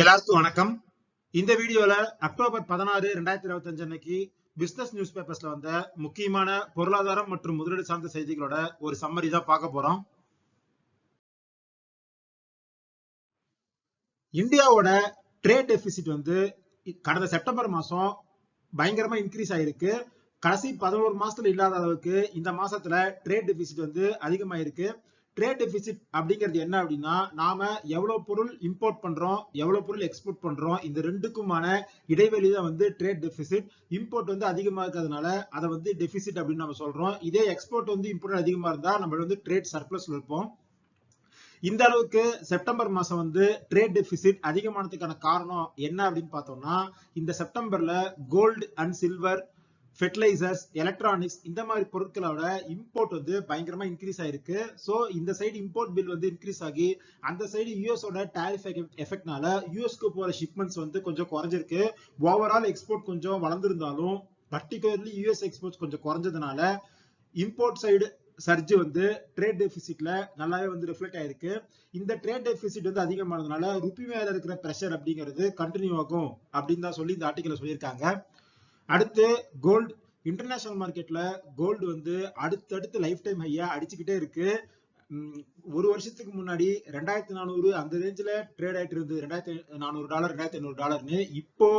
எல்லாருக்கும் வணக்கம். இந்த வீடியோல அக்டோபர் பதினாறு ரெண்டாயிரத்தி இருபத்தி அஞ்சு அன்னைக்கு பிசினஸ் நியூஸ் பேப்பர்ஸ்ல வந்த முக்கியமான பொருளாதாரம் மற்றும் முதலீடு சார்ந்த செய்திகளோட ஒரு சம்மரி தான் பார்க்க போறோம். இந்தியாவோட ட்ரேட் டெபிசிட் வந்து கடந்த செப்டம்பர் மாசம் பயங்கரமா இன்க்ரீஸ் ஆயிருக்கு. கடைசி பதினோரு மாசத்துல இல்லாத அளவுக்கு இந்த மாசத்துல ட்ரேட் டெபிசிட் வந்து அதிகமாயிருக்கு. ட்ரேட் டெபிசிட் அப்படிங்கிறது என்ன அப்படின்னா நாம எவ்வளவு பொருள் இம்போர்ட் பண்றோம் எவ்வளவு பொருள் எக்ஸ்போர்ட் பண்றோம் இந்த ரெண்டுக்குமான இடைவெளி தான் வந்து ட்ரேட் டெபிசிட் இம்போர்ட் வந்து அதிகமா இருக்கிறதுனால அதை வந்து டெபிசிட் அப்படின்னு நம்ம சொல்றோம். இதே எக்ஸ்போர்ட் வந்து இம்போர்ட் அதிகமா இருந்தா நம்ம வந்து ட்ரேட் சர்ப்ளஸ்ல இருப்போம். இந்த அளவுக்கு செப்டம்பர் மாசம் வந்து ட்ரேட் டெபிசிட் அதிகமானதுக்கான காரணம் என்ன அப்படின்னு பார்த்தோம்னா இந்த செப்டம்பர்ல gold and silver fertilizers electronics இந்த மாதிரி பொருட்களோட இம்போர்ட் வந்து பயங்கரமா இன்க்ரீஸ் ஆயிருக்கு. ஸோ இந்த சைடு இம்போர்ட் பில் வந்து இன்க்ரீஸ் ஆகி அந்த சைடு யூஎஸோட டேரிஃப் எஃபெக்ட்னால யூஎஸ்க்கு போற ஷிப்மெண்ட்ஸ் வந்து கொஞ்சம் குறைஞ்சிருக்கு. ஓவரால் எக்ஸ்போர்ட் கொஞ்சம் வளர்ந்துருந்தாலும் பர்டிகுலர்லி யூஎஸ் எக்ஸ்போர்ட்ஸ் கொஞ்சம் குறைஞ்சதுனால இம்போர்ட் சைடு சர்ஜ் வந்து ட்ரேட் டெபிசிட்ல நல்லாவே வந்து ரிஃப்ளெக்ட் ஆயிருக்கு. இந்த ட்ரேட் டெபிசிட் வந்து அதிகமானதுனால ருப்பி மேல இருக்கிற ப்ரெஷர் அப்படிங்கிறது கண்டினியூ ஆகும் அப்படின்னு தான் சொல்லி இந்த ஆர்டிக்கல் சொல்லியிருக்காங்க. அடுத்து கோல்டு இன்டர்நேஷனல் மார்க்கெட்ல கோல்டு வந்து அடுத்தடுத்து லைஃப் டைம் ஹையா அடிச்சுக்கிட்டே இருக்கு. ஒரு வருஷத்துக்கு முன்னாடி ரெண்டாயிரத்தி நானூறு அந்த ரேஞ்சில் ட்ரேட் ஆயிட்டு இருந்தது. ரெண்டாயிரத்தி நானூறு டாலர் ரெண்டாயிரத்தி ஐநூறு டாலர்னு இப்போ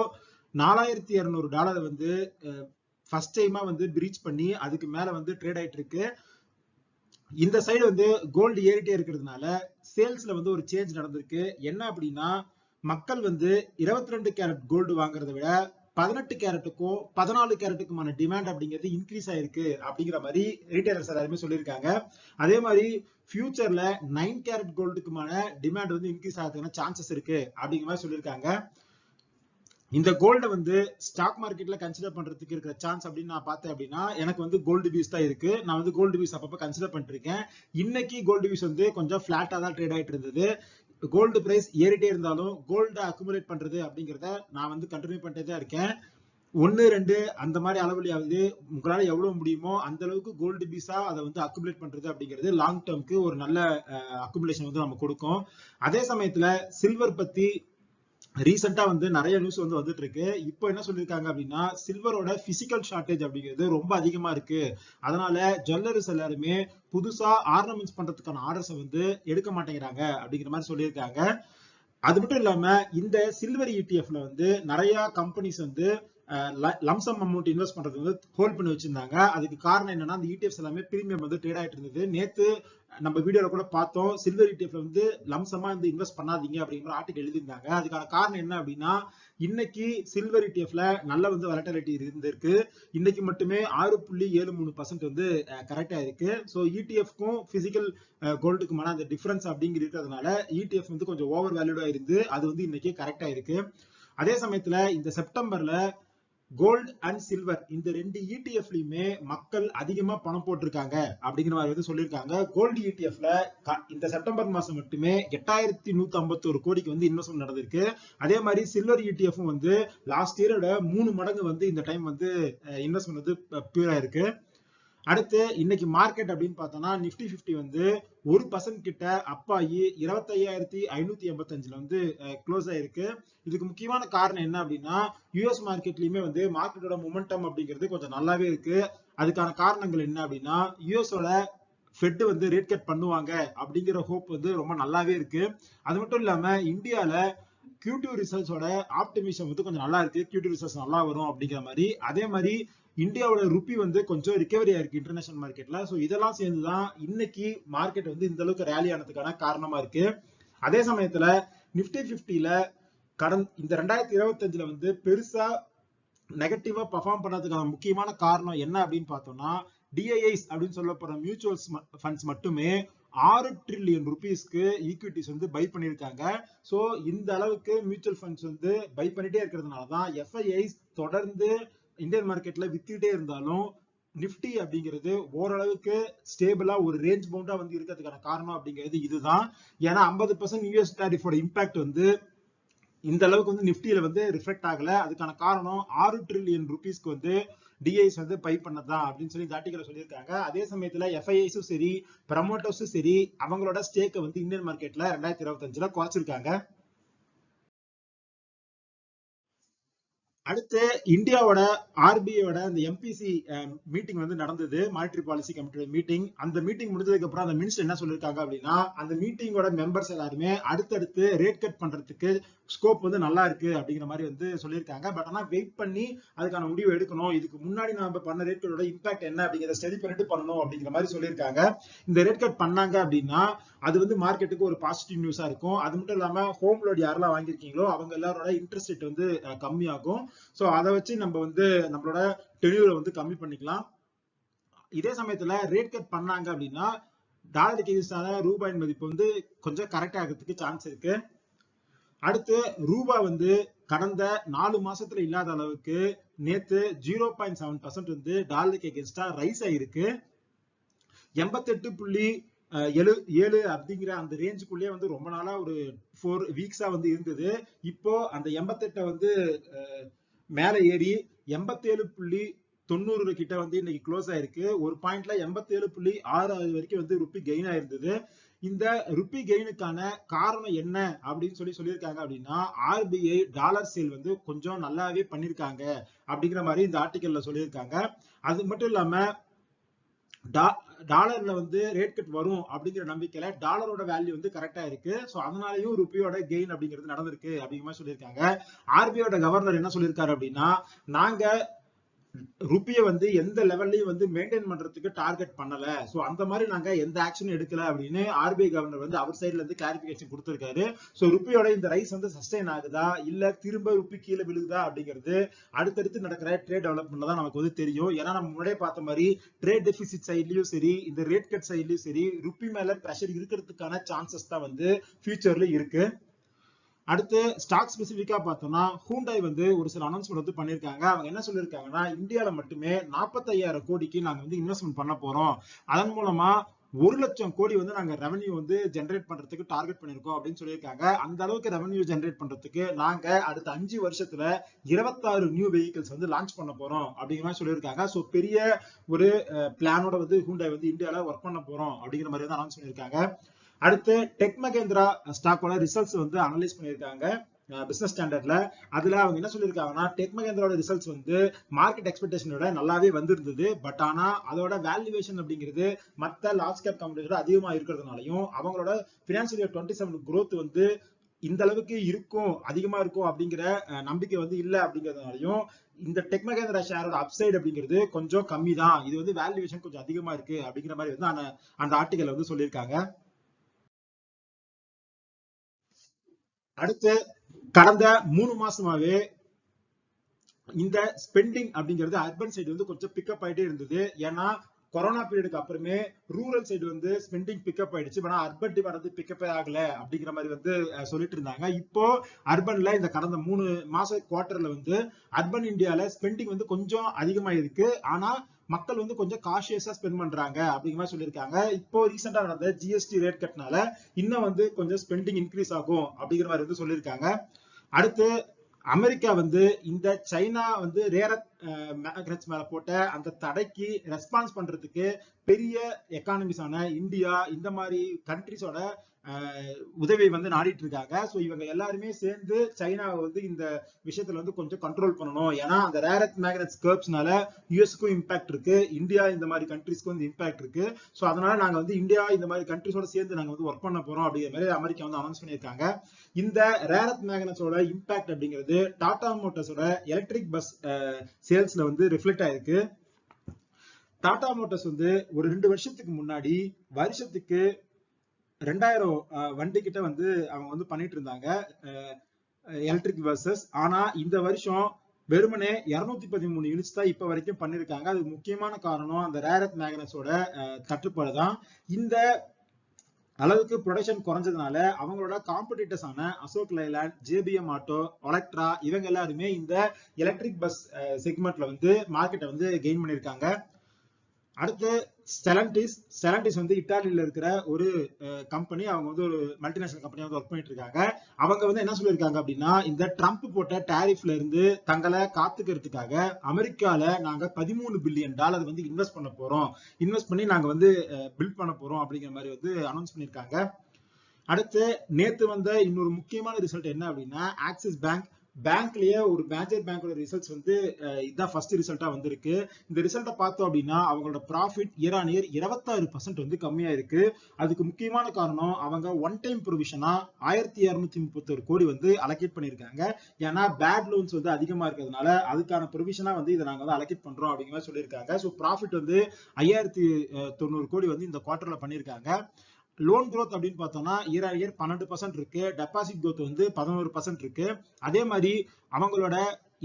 நாலாயிரத்தி இரநூறு டாலர் வந்து ஃபர்ஸ்ட் டைமா வந்து பிரீச் பண்ணி அதுக்கு மேல வந்து ட்ரேட் ஆயிட்டு இருக்கு. இந்த சைடு வந்து கோல்டு ஏறிட்டே இருக்கிறதுனால சேல்ஸ்ல வந்து ஒரு சேஞ்ச் நடந்திருக்கு. என்ன அப்படின்னா மக்கள் வந்து இருபத்தி ரெண்டு கேரட் கோல்டு வாங்குறத விட பதினெட்டு கேரட்டுக்கும் பதினாலு கேரட்டுக்குமான டிமாண்ட் அப்படிங்கிறது இன்க்ரீஸ் ஆயிருக்கு அப்படிங்கிற மாதிரி ரீட்டைலர்ஸ் எல்லாருமே சொல்லியிருக்காங்க. அதே மாதிரி ஃபியூச்சர்ல நைன் கேரட் கோல்டுக்குமான டிமாண்ட் வந்து இன்க்ரீஸ் ஆகிறதுக்கான சான்சஸ் இருக்கு அப்படிங்கிற மாதிரி சொல்லியிருக்காங்க. இந்த கோல்டை வந்து ஸ்டாக் மார்க்கெட்ல கன்சிடர் பண்றதுக்கு இருக்கிற சான்ஸ் அப்படின்னு நான் பார்த்தேன் அப்படின்னா எனக்கு வந்து கோல்டு பீஸ் தான் இருக்கு. நான் வந்து கோல்டு பீஸ் அப்பப்போ கன்சிடர் பண்ணிருக்கேன் இன்னைக்கு கோல்டு பீஸ் வந்து கொஞ்சம் ஃபிளாட்டா தான் ட்ரேட் ஆயிட்டு இருந்தது. கோல்டு பிரைஸ் ஏறிட்டே இருந்தாலும் கோல்டு அக்குமுலேட் பண்றது அப்படிங்கிறத நான் வந்து கண்டினியூ பண்ணிட்டே தான் இருக்கேன். ஒன்னு ரெண்டு அந்த மாதிரி அளவுலையாவது உங்களால எவ்வளவு முடியுமோ அந்த அளவுக்கு கோல்டு பீஸா அதை வந்து அக்குமுலேட் பண்றது அப்படிங்கிறது லாங் டேர்ம்க்கு ஒரு நல்ல அக்குமுலேஷன் வந்து நம்ம கொடுக்கும். அதே சமயத்துல சில்வர் பத்தி ரீசெண்டா வந்து நிறைய நியூஸ் வந்து வந்துட்டு இருக்கு இப்போ என்ன சொல்லியிருக்காங்க அப்படின்னா சில்வரோட பிசிக்கல் ஷார்டேஜ் அப்படிங்கிறது ரொம்ப அதிகமா இருக்கு. அதனால ஜுவல்லரிஸ் எல்லாருமே புதுசா ஆர்னமெண்ட்ஸ் பண்றதுக்கான ஆர்டர்ஸை வந்து எடுக்க மாட்டேங்கிறாங்க அப்படிங்கிற மாதிரி சொல்லியிருக்காங்க. அது மட்டும் இல்லாம இந்த சில்வர் இடிஎஃப்ல வந்து நிறைய கம்பெனிஸ் வந்து லம்சம் அமௌண்ட் இன்வெஸ்ட் பண்றது வந்து ஹோல்ட் பண்ணி வச்சிருந்தாங்க. அதுக்கு காரணம் என்னன்னா அந்த இடிஎஃப்ஸ் எல்லாமே பிரீமியம் வந்து ட்ரேட் ஆயிட்டு இருந்தது. நேத்து நம்ம வீடியோல கூட பார்த்தோம். சில்வர் இடிஎஃப்ல வந்து லம்சமா வந்து இன்வெஸ்ட் பண்ணாதீங்க அப்படிங்கிற ஆர்டிகல் எழுதியிருந்தாங்க. அதுக்கான காரணம் என்ன அப்படின்னா இன்னைக்கு சில்வர் இடிஎஃப்ல நல்ல வந்து வலட்டாலிட்டி இருந்திருக்கு. இன்னைக்கு மட்டுமே ஆறு புள்ளி ஏழு மூணு பர்சன்ட் வந்து கரெக்டா இருக்கு. ஸோ இடிஎஃப்க்கும் பிசிக்கல் கோல்டுக்குமான அந்த டிஃபரன்ஸ் அப்படிங்கிற இருக்கிறதுனால இடிஎஃப் வந்து கொஞ்சம் ஓவர் வேல்யூடா இருந்து அது வந்து இன்னைக்கு கரெக்டா இருக்கு. அதே சமயத்துல இந்த செப்டம்பர்ல கோல்டு அண்ட் சில்வர் இந்த ரெண்டு இடிஎஃப்லயுமே மக்கள் அதிகமா பணம் போட்டிருக்காங்க அப்படிங்கிற மாதிரி வந்து சொல்லியிருக்காங்க. கோல்டு இடிஎஃப்ல இந்த செப்டம்பர் மாசம் மட்டுமே எட்டாயிரத்தி நூத்தி ஐம்பத்தி ஒரு கோடிக்கு வந்து இன்வெஸ்ட்மெண்ட் நடந்திருக்கு. அதே மாதிரி சில்வர் இடிஎஃப் வந்து லாஸ்ட் இயரோட மூணு மடங்கு வந்து இந்த டைம் வந்து இன்வெஸ்ட்மெண்ட் வந்து பியூரா இருக்கு அடுத்து இன்னைக்கு மார்க்கெட் அப்படின்னு பார்த்தோம்னா நிப்டி பிப்டி வந்து ஒரு பர்சன்ட் கிட்ட அப்பாயி இருபத்தையாயிரத்தி ஐநூத்தி எண்பத்தஞ்சுல வந்து க்ளோஸ் ஆயிருக்கு. இதுக்கு முக்கியமான காரணம் என்ன அப்படின்னா யூஎஸ் மார்க்கெட்லயுமே வந்து மார்க்கெட்டோட மொமெண்டம் அப்படிங்கிறது கொஞ்சம் நல்லாவே இருக்கு. அதுக்கான காரணங்கள் என்ன அப்படின்னா யூஎஸோட ஃபெட் வந்து ரேட் கட் பண்ணுவாங்க அப்படிங்கிற ஹோப் வந்து ரொம்ப நல்லாவே இருக்கு. அது மட்டும் இல்லாம இந்தியால கியூடியூ ரிசல்ட்ஸோட ஆப்டிமிஷம் வந்து கொஞ்சம் நல்லா இருக்கு. கியூடியூ ரிசல்ட்ஸ் நல்லா வரும் அப்படிங்கிற மாதிரி. அதே மாதிரி இந்தியாவோட ருப்பி வந்து கொஞ்சம் ரிகவரி ஆயிருக்கு இன்டர்நேஷனல் மார்க்கெட்ல ஸோ இதெல்லாம் சேர்ந்துதான் இன்னைக்கு மார்க்கெட் வந்து இந்த அளவுக்கு ரேலி ஆனதுக்கான காரணமா இருக்கு. அதே சமயத்துல நிப்டி பிப்டியில கடன் இந்த ரெண்டாயிரத்தி இருபத்தஞ்சுல வந்து பெருசா நெகட்டிவா பர்ஃபார்ம் பண்ணதுக்கான முக்கியமான காரணம் என்ன அப்படின்னு பார்த்தோம்னா டிஐஐஸ் அப்படின்னு சொல்லப்படுற மியூச்சுவல் ஃபண்ட்ஸ் மட்டுமே ஆறு ட்ரில்லியன் ருபீஸ்க்கு ஈக்விட்டிஸ் வந்து பை பண்ணியிருக்காங்க. ஸோ இந்த அளவுக்கு மியூச்சுவல் ஃபண்ட்ஸ் வந்து பை பண்ணிட்டே இருக்கிறதுனால தான் எஃப்ஐஐஸ் தொடர்ந்து இந்தியன் மார்க்கெட்ல வித்துக்கிட்டே இருந்தாலும் நிப்டி அப்படிங்கிறது ஓரளவுக்கு ஸ்டேபிளா ஒரு ரேஞ்ச் பவுண்டா வந்து இருக்கிறதுக்கான காரணம் அப்படிங்கிறது இதுதான். ஏன்னா ஐம்பது பர்சன்ட் யூஎஸ் டேரிஃபோட இம்பாக்ட் வந்து இந்த அளவுக்கு வந்து நிப்டியில வந்து ரிஃப்ளெக்ட் ஆகல. அதுக்கான காரணம் ஆறு ட்ரில்லியன் ருபீஸ்க்கு வந்து டிஐஸ் வந்து பை பண்ணதான் அப்படின்னு சொல்லி இந்த ஆர்டிகல் சொல்லியிருக்காங்க. அதே சமயத்துல எஃப்ஐஐஸும் சரி ப்ரமோட்டர்ஸும் சரி அவங்களோட ஸ்டேக்கை வந்து இந்தியன் மார்க்கெட்ல ரெண்டாயிரத்தி இருபத்தஞ்சுல குறைச்சிருக்காங்க. அடுத்து இந்தியாவோட ஆர்பிஐயோட அந்த எம்பிசி மீட்டிங் வந்து நடந்தது. மானிட்டரி பாலிசி கமிட்டியோட மீட்டிங் அந்த மீட்டிங் முடிஞ்சதுக்கு அப்புறம் அந்த மினிஸ்டர் என்ன சொல்லியிருக்காங்க அப்படின்னா அந்த மீட்டிங்கோட மெம்பர்ஸ் எல்லாருமே அடுத்தடுத்து ரேட் கட் பண்றதுக்கு ஸ்கோப் வந்து நல்லா இருக்கு அப்படிங்கிற மாதிரி வந்து சொல்லியிருக்காங்க. பட் ஆனால் வெயிட் பண்ணி அதுக்கான முடிவு எடுக்கணும். இதுக்கு முன்னாடி நம்ம பண்ண ரேட் கட்டோட இம்பாக்ட் என்ன அப்படிங்கிறத ஸ்டடி பண்ணிட்டு பண்ணணும் அப்படிங்கிற மாதிரி சொல்லியிருக்காங்க. இந்த ரேட் கட் பண்ணாங்க அப்படின்னா அது வந்து மார்க்கெட்டுக்கு ஒரு பாசிட்டிவ் நியூஸா இருக்கும். அது மட்டும் இல்லாம ஹோம் லோன் யாரெல்லாம் வாங்கியிருக்கீங்களோ அவங்க எல்லாரோட இன்ட்ரெஸ்ட் ரேட் வந்து கம்மியாகும். ஸோ அதை வச்சு நம்ம வந்து நம்மளோட டெலிவரி வந்து கம்மி பண்ணிக்கலாம். இதே சமயத்துல ரேட் கட் பண்ணாங்க அப்படின்னா டாலருக்கு எதிரான ரூபாயின் மதிப்பு வந்து கொஞ்சம் கரெக்ட் ஆகிறதுக்கு சான்ஸ் இருக்கு. அடுத்து ரூபா வந்து கடந்த நாலு மாசத்துல இல்லாத அளவுக்கு நேத்து ஜீரோ பாயிண்ட் செவன் பர்சன்ட் வந்து டாலருக்கு எகென்ஸ்டா ரைஸ் ஆயிருக்கு. எண்பத்தெட்டு புள்ளி அஹ், எழு ஏழு அப்படிங்கிற அந்த ரேஞ்சுக்குள்ளேயே வந்து ரொம்ப நாளா ஒரு ஃபோர் வீக்ஸா வந்து இருந்தது. இப்போ அந்த எண்பத்தெட்டை வந்து அஹ், மேலே ஏறி எண்பத்தேழு புள்ளி தொண்ணூறு கிட்ட வந்து இன்னைக்கு க்ளோஸ் ஆயிருக்கு. ஒரு பாயிண்ட்ல எண்பத்தேழு புள்ளி ஆறு வரைக்கும் வந்து ருப்பி கெயின் ஆயிருந்தது. இந்த ருப்பி கெயினுக்கான காரணம் என்ன அப்படின்னு சொல்லி சொல்லியிருக்காங்க அப்படின்னா ஆர்பிஐ டாலர் சேல் வந்து கொஞ்சம் நல்லாவே பண்ணிருக்காங்க அப்படிங்கிற மாதிரி இந்த ஆர்டிக்கல்ல சொல்லியிருக்காங்க. அது மட்டும் இல்லாம டாலர்ல வந்து ரேட் கட் வரும் அப்படிங்கிற நம்பிக்கையில டாலரோட வேல்யூ வந்து கரெக்டா இருக்கு. ஸோ அதனாலயும் ருபியோட கெயின் அப்படிங்கிறது நடந்திருக்கு அப்படிங்கிற மாதிரி சொல்லியிருக்காங்க. ஆர்பிஐயோட கவர்னர் என்ன சொல்லியிருக்காரு அப்படின்னா நாங்க ருப்பியை வந்து எந்த லெவல்லையும் வந்து மெயின்டைன் பண்றதுக்கு டார்கெட் பண்ணல. சோ அந்த மாதிரி நாங்க எந்த ஆக்ஷனும் எடுக்கல அப்படின்னு ஆர்பிஐ கவர்னர் வந்து அவர் சைடுல இருந்து கிளாரிபிகேஷன் கொடுத்திருக்காரு. சோ ருப்பியோட இந்த ரைஸ் வந்து சஸ்டைன் ஆகுதா? இல்ல திரும்ப ருப்பி கீழே விழுகுதா? அப்படிங்கிறது அடுத்தடுத்து நடக்கிற ட்ரேட் டெவலப்மெண்ட் தான் நமக்கு வந்து தெரியும். ஏன்னா நம்ம முன்னாடியே பார்த்த மாதிரி ட்ரேட் டெபிசிட் சைட்லயும் சரி இந்த ரேட் கட் சைட்லயும் சரி ருப்பி மேல ப்ரெஷர் இருக்கிறதுக்கான சான்சஸ் தான் வந்து ஃபியூச்சர்ல இருக்கு. அடுத்து ஸ்டாக் ஸ்பெசிஃபிக்காக பார்த்தோம்னா ஹூண்டாய் வந்து ஒரு சில அனௌன்ஸ்மெண்ட் வந்து பண்ணியிருக்காங்க. அவங்க என்ன சொல்லியிருக்காங்கன்னா இந்தியால மட்டுமே 45000 கோடிக்கு நாங்கள் வந்து இன்வெஸ்ட்மெண்ட் பண்ண போறோம். அதன் மூலமா ஒரு லட்சம் கோடி வந்து நாங்க ரெவன்யூ வந்து ஜென்ரேட் பண்றதுக்கு டார்கெட் பண்ணிருக்கோம் அப்படின்னு சொல்லியிருக்காங்க. அந்த அளவுக்கு ரெவன்யூ ஜென்ரேட் பண்றதுக்கு நாங்க அடுத்த அஞ்சு வருஷத்துல இருபத்தாறு நியூ வெஹிக்கிள்ஸ் வந்து லான்ச் பண்ண போறோம் அப்படிங்கிற மாதிரி சொல்லியிருக்காங்க. ஸோ பெரிய ஒரு பிளானோட வந்து ஹூண்டாய் வந்து இந்தியால ஒர்க் பண்ண போறோம் அப்படிங்கிற மாதிரி தான் அனௌன்ஸ் பண்ணியிருக்காங்க. அடுத்து டெக் மகேந்திரா ஸ்டாக்கோட ரிசல்ட்ஸ் வந்து அனலைஸ் பண்ணியிருக்காங்க. பிசினஸ் ஸ்டாண்டர்ட்ல அதுல அவங்க என்ன சொல்லியிருக்காங்கன்னா டெக் மகேந்திராவோட ரிசல்ட்ஸ் வந்து மார்க்கெட் எக்ஸ்பெக்டேஷனோட நல்லாவே வந்திருந்தது. பட் ஆனா அதோட வேல்யூவேஷன் அப்படிங்கிறது மற்ற லார்ஜ் கேப் கம்பெனியோட அதிகமா இருக்கிறதுனாலையும் அவங்களோட financial year twenty seven growth வந்து இந்த அளவுக்கு இருக்கும் அதிகமா இருக்கும் அப்படிங்கிற நம்பிக்கை வந்து இல்லை அப்படிங்கிறதுனாலையும் இந்த டெக் மகேந்திரா ஷேரோட அப்சைடு அப்படிங்கிறது கொஞ்சம் கம்மி தான் இது வந்து வேல்யூவேஷன் கொஞ்சம் அதிகமா இருக்கு அப்படிங்கிற மாதிரி வந்து அந்த அந்த ஆர்டிகல் வந்து சொல்லியிருக்காங்க. அடுத்து கடந்த மூணு மாசமாவே இந்த ஸ்பெண்டிங் அப்படிங்கிறது அர்பன் சைடு வந்து கொஞ்சம் பிக்கப் ஆயிட்டே இருந்தது. ஏன்னா கொரோனா பீரியடுக்கு அப்புறமே ரூரல் சைடு வந்து ஸ்பெண்டிங் பிக்கப் ஆயிடுச்சு. ஆனா அர்பன் டிமாண்ட் வந்து பிக்கப் ஆகல அப்படிங்கிற மாதிரி வந்து சொல்லிட்டு இருந்தாங்க. இப்போ அர்பன்ல இந்த கடந்த மூணு மாச குவார்டர்ல வந்து அர்பன் இந்தியால ஸ்பெண்டிங் வந்து கொஞ்சம் அதிகமாயிருக்கு. ஆனா மக்கள் வந்து கொஞ்சம் காஷியஸா ஸ்பெண்ட் பண்றாங்க அப்படிங்கிற மாதிரி சொல்லியிருக்காங்க. இப்போ ரீசெண்டா நடந்த ஜிஎஸ்டி ரேட் கட்னால இன்னும் வந்து கொஞ்சம் ஸ்பெண்டிங் இன்க்ரீஸ் ஆகும் அப்படிங்கிற மாதிரி வந்து சொல்லியிருக்காங்க. அடுத்து அமெரிக்கா வந்து இந்த சைனா வந்து ரேரத் மேக்னட்ஸ் மேல போட்ட அந்த தடைக்கு ரெஸ்பான்ஸ் பண்றதுக்கு பெரிய எக்கானமிஸான இந்தியா இந்த மாதிரி கண்ட்ரிஸோட உதவியை வந்து நாடிட்டு இருக்காங்க. சோ இவங்க எல்லாருமே சேர்ந்து சைனாவை வந்து இந்த விஷயத்துல வந்து கொஞ்சம் கண்ட்ரோல் பண்ணணும். ஏன்னா அந்த ரேரத் மேக்னட்ஸ் கர்ப்ஸ்னால யூஎஸ்க்கும் இம்பாக்ட் இருக்கு. இந்தியா இந்த மாதிரி கண்ட்ரிஸ்க்கும் வந்து இம்பாக்ட் இருக்கு. சோ அதனால நாங்க வந்து இந்தியா இந்த மாதிரி கண்ட்ரிஸோட சேர்ந்து நாங்க வந்து ஒர்க் பண்ண போறோம் அப்படிங்கிற மாதிரி அமெரிக்கா வந்து அனௌன்ஸ் பண்ணியிருக்காங்க. இந்த ரேரத் மேக்னட்ஸோட இம்பாக்ட் அப்படிங்கிறது டாடா மோட்டர்ஸோட எலக்ட்ரிக் பஸ் சேல்ஸ்ல வந்து ரிஃப்ளெக்ட் ஆயிருக்கு. டாடா மோட்டர்ஸ் வந்து ஒரு ரெண்டு வருஷத்துக்கு முன்னாடி வருஷத்துக்கு ரெண்டாயிரம் வண்டி கிட்ட வந்து அவங்க வந்து பண்ணிட்டு இருந்தாங்க. எலக்ட்ரிக் பஸ்ஸஸ் ஆனா இந்த வருஷம் வெறுமனே இருநூத்தி பதிமூணு யூனிட்ஸ் தான் இப்ப வரைக்கும் பண்ணிருக்காங்க. அது முக்கியமான காரணம் அந்த ரேரத் மேக்னஸோட தட்டுப்பாடு தான். இந்த அளவுக்கு ப்ரொடக்ஷன் குறைஞ்சதுனால அவங்களோட காம்படிட்டர்ஸ் ஆன Ashok Leyland JBM auto Olectra இவங்க எல்லாருமே இந்த எலக்ட்ரிக் பஸ் செக்மெண்ட்ல வந்து மார்க்கெட்டை வந்து கெயின் பண்ணியிருக்காங்க. அடுத்து செலண்டிஸ் செலண்டிஸ் வந்து இட்டாலியில இருக்கிற ஒரு கம்பெனி அவங்க வந்து ஒரு மல்டிநேஷனல் கம்பெனி வந்து ஒர்க் பண்ணிட்டு இருக்காங்க. அவங்க வந்து என்ன சொல்லியிருக்காங்க அப்படின்னா இந்த ட்ரம்ப் போட்ட டேரிஃப்ல இருந்து தங்களை காத்துக்கிறதுக்காக அமெரிக்கால நாங்க பதிமூணு பில்லியன் டாலர் வந்து இன்வெஸ்ட் பண்ண போறோம். இன்வெஸ்ட் பண்ணி நாங்க வந்து பில்ட் பண்ண போறோம் அப்படிங்கிற மாதிரி வந்து அனௌன்ஸ் பண்ணியிருக்காங்க. அடுத்து நேத்து வந்த இன்னொரு முக்கியமான ரிசல்ட் என்ன அப்படின்னா ஆக்சிஸ் பேங்க் பேங்க்லயே ஒரு மேஜர் பேங்கோட ரிசல்ட்ஸ் வந்து இதான் ஃபர்ஸ்ட் ரிசல்ட்டா வந்திருக்கு. இந்த ரிசல்ட்டை பார்த்தோம் அப்படின்னா அவங்களோட ப்ராஃபிட் இயர் ஆன் இயர் இருபத்தாறு பர்சன்ட் வந்து கம்மியா இருக்கு. அதுக்கு முக்கியமான காரணம் அவங்க ஒன் டைம் ப்ரொவிஷனா ஆயிரத்தி இரநூத்தி முப்பத்தொரு கோடி வந்து அலோகேட் பண்ணியிருக்காங்க. ஏன்னா பேட் லோன்ஸ் வந்து அதிகமா இருக்கிறதுனால அதுக்கான ப்ரொவிஷனா வந்து இதை நாங்க வந்து அலோகேட் பண்றோம் அப்படிங்கிற மாதிரி சொல்லியிருக்காங்க. ஸோ ப்ராஃபிட் வந்து ஐயாயிரத்தி தொண்ணூறு கோடி வந்து இந்த குவார்டர்ல பண்ணியிருக்காங்க. லோன் க்ரோத் அப்படின்னு பார்த்தோம்னா இயர் ஆர் இயர் பன்னெண்டு பர்சன்ட் இருக்கு. டெபாசிட் க்ரோத் வந்து பதினோரு பர்சன்ட் இருக்கு. அதே மாதிரி அவங்களோட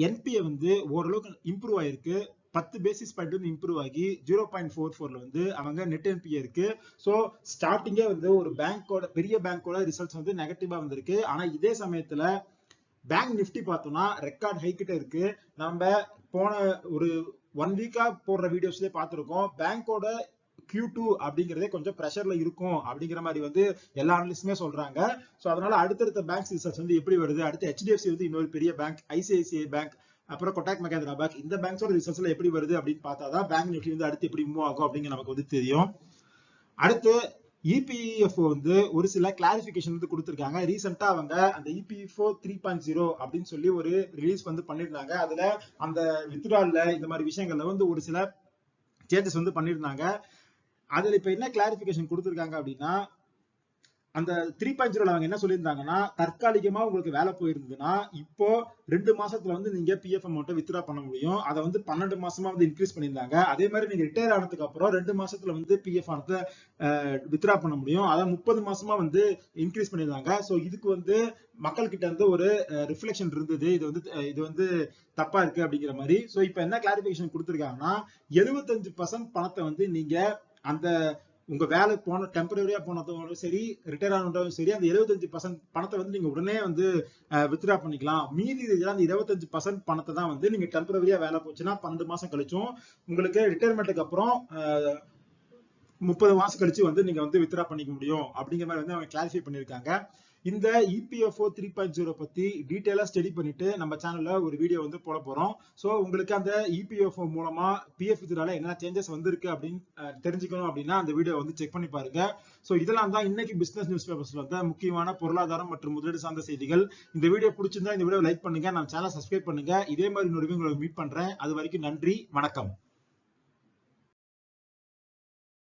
என்பிஏ வந்து ஓரளவுக்கு இம்ப்ரூவ் ஆயிருக்கு. பத்து பேசிஸ் பாயிண்ட் வந்து இம்ப்ரூவ் ஆகி ஜீரோ பாயிண்ட் ஃபோர் ஃபோர்ல வந்து அவங்க நெட் என்பிஏ இருக்கு. ஸோ ஸ்டார்டிங்கே வந்து ஒரு பேங்கோட பெரிய பேங்கோட ரிசல்ட்ஸ் வந்து நெகட்டிவா வந்திருக்கு. ஆனா இதே சமயத்துல பேங்க் நிஃப்டி பார்த்தோம்னா ரெக்கார்ட் ஹை கிட்ட இருக்கு. நம்ம போன ஒரு ஒன் வீக்கா போடுற வீடியோஸ்லயே பார்த்துருக்கோம். பேங்கோட Q2 டூ அப்படிங்கறதே கொஞ்சம் ப்ரெஷர்ல இருக்கும் அப்படிங்கிற மாதிரி வந்து எல்லா அனலிஸ்டுமே சொல்றாங்க. ஸோ அதனால அடுத்தடுத்த பேங்க் ரிசல்ட்ஸ் வந்து எப்படி வருது? அடுத்து ஹெச்டிஎஃப்சி வந்து இன்னொரு பெரிய பேங்க் ஐசிஐசிஐ பேங்க் அப்புறம் கொட்டாக் மகேந்திரா பேங்க் இந்த பேங்க்ஸோட ரிசல்ட்ஸ்ல எப்படி வருது அப்படின்னு பார்த்தா தான் பேங்க் நிஃப்டி வந்து அடுத்து எப்படி மூவ் ஆகும் அப்படிங்கிற நமக்கு வந்து தெரியும். அடுத்து இபிஎஃப்ஓ வந்து ஒரு சில கிளாரிபிகேஷன் வந்து கொடுத்துருக்காங்க. ரீசெண்டா அவங்க அந்த இபிஎஃப்ஓ த்ரீ பாயிண்ட் ஜீரோ அப்படின்னு சொல்லி ஒரு ரிலீஸ் வந்து பண்ணிருந்தாங்க அதுல அந்த வித்ட்ரால்ல இந்த மாதிரி விஷயங்கள்ல வந்து ஒரு சில சேஞ்சஸ் வந்து பண்ணிருந்தாங்க அதுல இப்ப என்ன கிளாரிபிகேஷன் கொடுத்துருக்காங்க அப்படின்னா அந்த த்ரீ பாயிண்ட் ஜீரோல அவங்க என்ன சொல்லியிருந்தாங்கன்னா தற்காலிகமா உங்களுக்கு வேலை போயிருந்ததுன்னா இப்போ ரெண்டு மாசத்துல வந்து நீங்க பிஎஃப் அமௌண்ட்டை வித்ரா பண்ண முடியும். அதை வந்து பன்னெண்டு மாசமா வந்து இன்க்ரீஸ் பண்ணியிருந்தாங்க. அதே மாதிரி நீங்க ரிட்டையர் ஆனதுக்கு அப்புறம் ரெண்டு மாசத்துல வந்து பிஎஃப் ஆனத்தை வித்ரா பண்ண முடியும். அதை முப்பது மாசமா வந்து இன்க்ரீஸ் பண்ணியிருந்தாங்க. ஸோ இதுக்கு வந்து மக்கள் கிட்ட இருந்து ஒரு ரிஃப்ளெக்ஷன் இருந்தது. இது வந்து இது வந்து தப்பா இருக்கு அப்படிங்கிற மாதிரி. ஸோ இப்போ என்ன கிளாரிபிகேஷன் கொடுத்துருக்காங்கன்னா எழுபத்தஞ்சு பர்சன்ட் பணத்தை வந்து நீங்க அந்த உங்க வேலை போன டெம்பரரியா போனதும் சரி ரிட்டையர் ஆனதும் சரி அந்த 75% பர்சன்ட் பணத்தை வந்து நீங்க உடனே வந்து வித்ரா பண்ணிக்கலாம். மீதி இதுல அந்த இருபத்தஞ்சு பர்சன்ட் பணத்தை தான் வந்து நீங்க டெம்பரரியா வேலை போச்சுன்னா பன்னெண்டு மாசம் கழிச்சும் உங்களுக்கு ரிட்டையர்மெண்ட்டுக்கு அப்புறம் முப்பது மாசம் கழிச்சு வந்து நீங்க வந்து வித்ரா பண்ணிக்க முடியும். அப்படிங்கிற மாதிரி வந்து அவங்க கிளாரிஃபை பண்ணியிருக்காங்க. இந்த இபிஎஃப்ஓ த்ரீ பாயிண்ட் ஜீரோ பத்தி டீட்டெயிலா ஸ்டடி பண்ணிட்டு நம்ம சேனல்ல ஒரு வீடியோ வந்து போட போறோம். சோ உங்களுக்கு அந்த இபிஎஃப்ஓ மூலமா பிஎஃப் இதனால என்ன சேஞ்சஸ் வந்திருக்கு அப்படின்னு தெரிஞ்சுக்கணும் அப்படின்னா அந்த வீடியோ வந்து செக் பண்ணி பாருங்க. சோ இதெல்லாம் தான் இன்னைக்கு பிசினஸ் நியூஸ் பேப்பர்ஸ்ல வந்த முக்கியமான பொருளாதாரம் மற்றும் முதலீடு சார்ந்த செய்திகள். இந்த வீடியோ பிடிச்சிருந்தா இந்த வீடியோ லைக் பண்ணுங்க. நம்ம சேனல் சப்ஸ்கிரைப் பண்ணுங்க. இதே மாதிரி இன்னொரு மீட் பண்றேன். அது வரைக்கும் நன்றி. வணக்கம்.